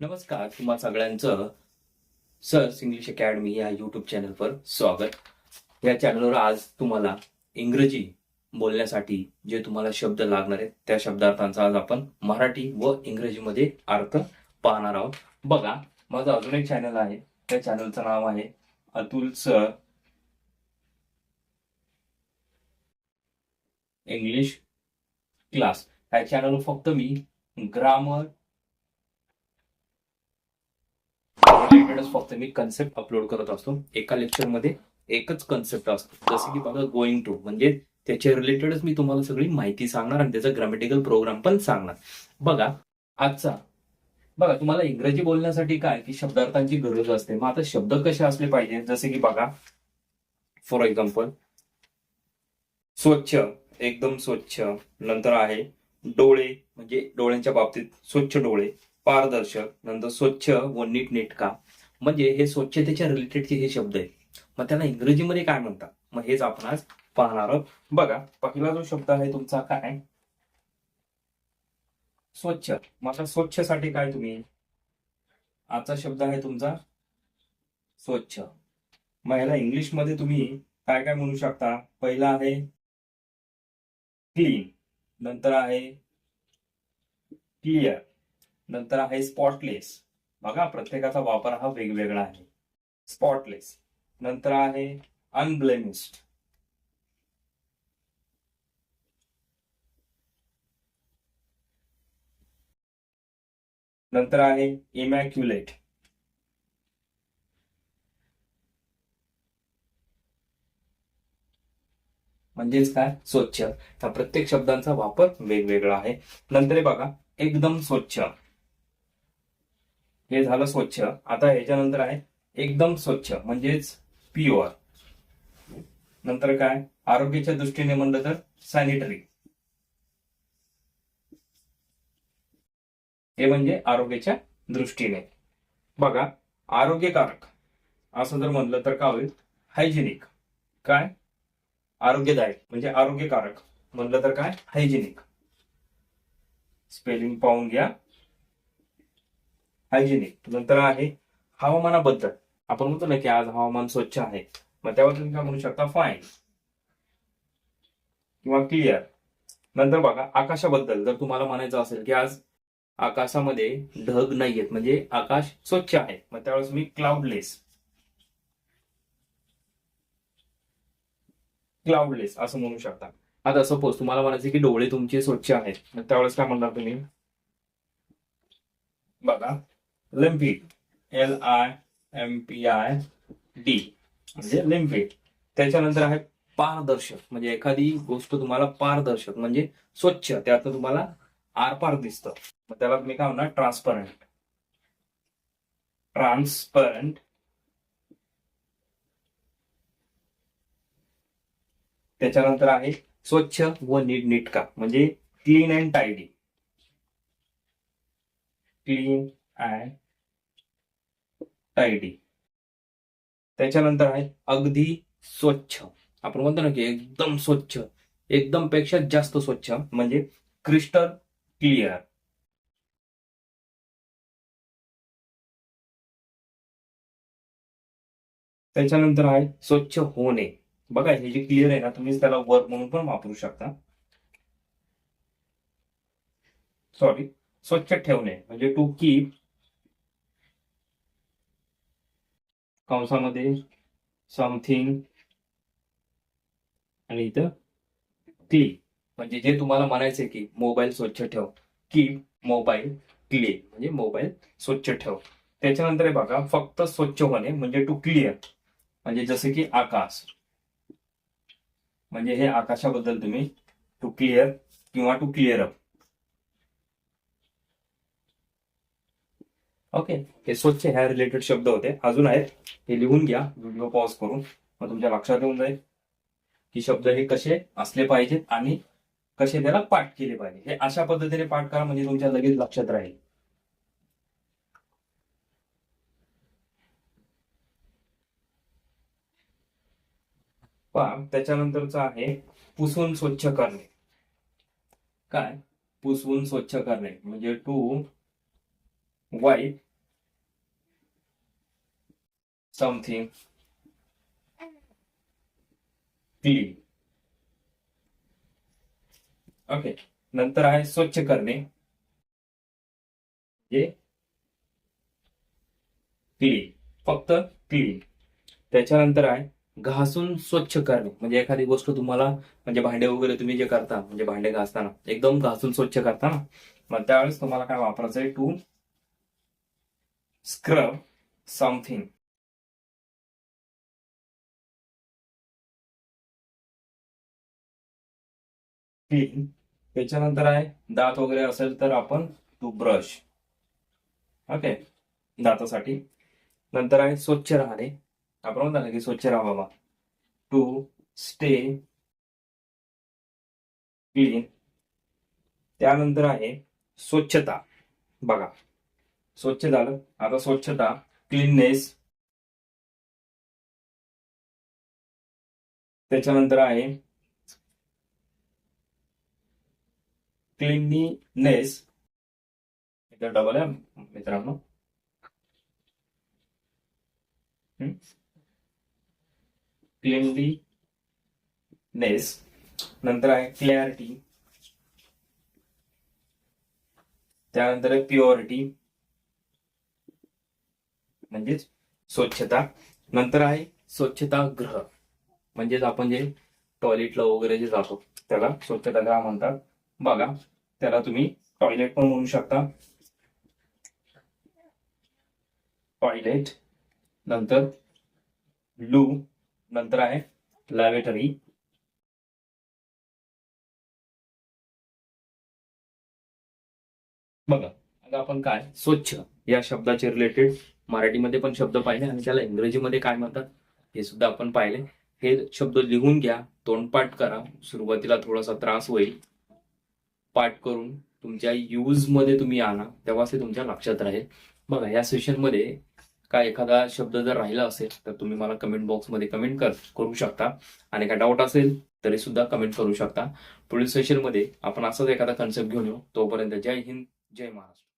नमस्कार तुम्हा सगळ्यांचं सर्स इंग्लिश अकॅडमी या युट्यूब चॅनलवर स्वागत. या चॅनलवर आज तुम्हाला इंग्रजी बोलण्यासाठी जे तुम्हाला शब्द लागणार आहेत त्या शब्दार्थांचा आज आपण मराठी व इंग्रजीमध्ये अर्थ पाहणार आहोत. बघा माझं अजून एक चॅनल आहे. त्या चॅनलचं नाव आहे अतुल सर इंग्लिश क्लास या चॅनलवर फक्त मी ग्रामर रिलेटेडच फक्त मी कन्सेप्ट अपलोड करत असतो. एका लेक्चरमध्ये एकच कन्सेप्ट असतो. जसं की बघा गोइंग टू म्हणजे त्याच्या रिलेटेडच मी तुम्हाला सगळी माहिती सांगणार आणि त्याचा ग्रामेटिकल प्रोग्राम पण सांगणार. बघा आजचा. बघा तुम्हाला इंग्रजी बोलण्यासाठी काय की शब्दार्थांची गरज असते. मग आता शब्द कसे असले पाहिजे? जसे की बघा फॉर एक्झाम्पल स्वच्छ. एकदम स्वच्छ. नंतर आहे डोळे. म्हणजे डोळ्यांच्या बाबतीत स्वच्छ डोळे. पारदर्शक नंतर स्वच्छ व नीटनेटका. म्हणजे हे स्वच्छतेच्या रिलेटेडचे हे शब्द आहेत. मग त्याला इंग्रजीमध्ये काय म्हणतात? मग हेच आपण आज पाहणार आहोत. बघा पहिला जो शब्द आहे तुमचा काय? स्वच्छ. मग आता स्वच्छसाठी काय तुम्ही? आजचा शब्द आहे तुमचा स्वच्छ. मग ह्याला इंग्लिशमध्ये तुम्ही काय काय म्हणू शकता? पहिला आहे क्लीन नंतर आहे क्लिअर नंतर आहे स्पॉटलेस बघा प्रत्येकाचा वापर हा वेगवेगळा आहे. स्पॉटलेस नंतर आहे अनब्लेमिस्ड नंतर आहे इमॅक्युलेट म्हणजेच काय? स्वच्छ. त्या प्रत्येक शब्दांचा वापर वेगवेगळा आहे. नंतर बघा एकदम स्वच्छ. हे झालं स्वच्छ. आता ह्याच्यानंतर आहे एकदम स्वच्छ म्हणजेच प्युअर नंतर काय? आरोग्याच्या दृष्टीने म्हणलं तर सॅनिटरी हे म्हणजे आरोग्याच्या दृष्टीने. बघा आरोग्यकारक. असं जर म्हणलं तर काय होईल? हायजेनिक काय? आरोग्यदायक म्हणजे आरोग्यकारक. म्हणलं तर काय? हायजेनिक स्पेलिंग पाहून घ्या. हायजेनिक. नंतर आहे हवामानाबद्दल. आपण म्हणतो ना की आज हवामान स्वच्छ आहे. मग त्यावर तुम्ही काय म्हणू शकता? फाईन किंवा क्लिअर नंतर बघा आकाशाबद्दल. जर तुम्हाला म्हणायचं असेल की आज आकाशामध्ये ढग नाहीयेत म्हणजे आकाश स्वच्छ आहे मग त्यावेळेस तुम्ही क्लाउडलेस क्लाउडलेस असं म्हणू शकता. आता सपोज तुम्हाला म्हणायचं की डोळे तुमचे स्वच्छ आहेत मग त्यावेळेस काय म्हणणार तुम्ही? बघा. Limpid L I M P I D म्हणजे लिम्फिड त्याच्यानंतर आहे पारदर्शक. म्हणजे एखादी गोष्ट तुम्हाला पारदर्शक म्हणजे स्वच्छ त्यातनं तुम्हाला आरपार दिसतं. मग त्याला तुम्ही काय म्हणणार? ट्रान्सपरंट ट्रान्सपरंट त्याच्यानंतर आहे स्वच्छ व नीटनेटका म्हणजे clean and tidy clean and tidy त्याच्यानंतर आहे अगदी स्वच्छ. आपण म्हणतो ना की एकदम स्वच्छ. एकदम पेक्षा जास्त स्वच्छ म्हणजे क्रिस्टल क्लिअर. त्याच्यानंतर आहे स्वच्छ होणे. बघा हे जे क्लिअर आहे ना तुम्ही त्याला वर्क म्हणून पण वापरू शकता. सॉरी स्वच्छ ठेवणे म्हणजे टू कीप कंसामध्ये समथिंग आणि इथं क्लीन म्हणजे जे तुम्हाला म्हणायचंय की मोबाईल स्वच्छ ठेव. की मोबाईल क्लीन म्हणजे मोबाईल स्वच्छ ठेव. त्याच्यानंतर हे बघा फक्त स्वच्छ होणे म्हणजे टू क्लिअर म्हणजे जसे की आकाश. म्हणजे हे आकाशाबद्दल तुम्ही टू क्लिअर किंवा टू क्लिअर अप ओके. हे स्वच्छ ह्या रिलेटेड शब्द होते. अजून आहेत. हे लिहून घ्या. व्हिडिओ पॉज करून. मग तुमच्या लक्षात येऊन जाईल की शब्द हे कसे असले पाहिजेत आणि कसे त्याला पाठ केले पाहिजे हे अशा पद्धतीने पाठ करा म्हणजे तुमच्या लगेच लक्षात राहील. पहा त्याच्यानंतरचं आहे पुसून स्वच्छ करणे. काय? पुसवून स्वच्छ करणे. म्हणजे to wipe something clean okay नंतर आहे स्वच्छ करणे. हे. क्लीन फक्त क्लीन त्याच्यानंतर आहे घासून स्वच्छ करणे. म्हणजे एखादी गोष्ट तुम्हाला म्हणजे भांडे वगैरे तुम्ही जे करता म्हणजे भांडे घासताना एकदम घासून स्वच्छ करता ना. मग त्यावेळेस तुम्हाला काय वापरायचं आहे टू स्क्रब समथिंग क्लीन त्याच्यानंतर आहे दात वगैरे असेल तर आपण टू ब्रश ओके दातासाठी. नंतर आहे स्वच्छ राहणे. आपण म्हणता ना की स्वच्छ राहा बाबा. टू स्टे क्लीन त्यानंतर आहे स्वच्छता. बघा. स्वच्छ झालं आता स्वच्छता क्लीननेस त्याच्यानंतर आहे क्लिनिनेस इथं डबल आहे मित्रांनो. क्लिनलीनेस नंतर आहे क्लॅरिटी त्यानंतर आहे प्युअरिटी म्हणजेच स्वच्छता. नंतर आहे स्वच्छता गृह. म्हणजेच आपण जे टॉयलेटला वगैरे जे जातो त्याला स्वच्छता ग्रह म्हणतात. बघा त्याला तुम्ही टॉयलेट पण म्हणू शकता. टॉयलेट नंतर लू नंतर आहे लॅबेटरी बघा आता आपण काय? स्वच्छ. या शब्दाचे रिलेटेड मराठीमध्ये पण शब्द पाहिले आणि त्याला इंग्रजीमध्ये काय म्हणतात? हे सुद्धा आपण पाहिले. हे शब्द लिहून घ्या तोंडपाठ करा सुरुवातीला थोडासा त्रास होईल. पाठ करून तुमच्या यूजमध्ये तुम्ही आणा तेव्हाच ते तुमच्या लक्षात राहील. बघा या सेशनमध्ये काय एखादा शब्द जर राहिला असेल तर तुम्ही मला कमेंट बॉक्समध्ये कमेंट कर करू शकता. आणि काय डाऊट असेल तरी सुद्धा कमेंट करू शकता. पुढील सेशनमध्ये आपण असाच एखादा कन्सेप्ट घेऊन येऊ. तोपर्यंत जय हिंद जय महाराष्ट्र.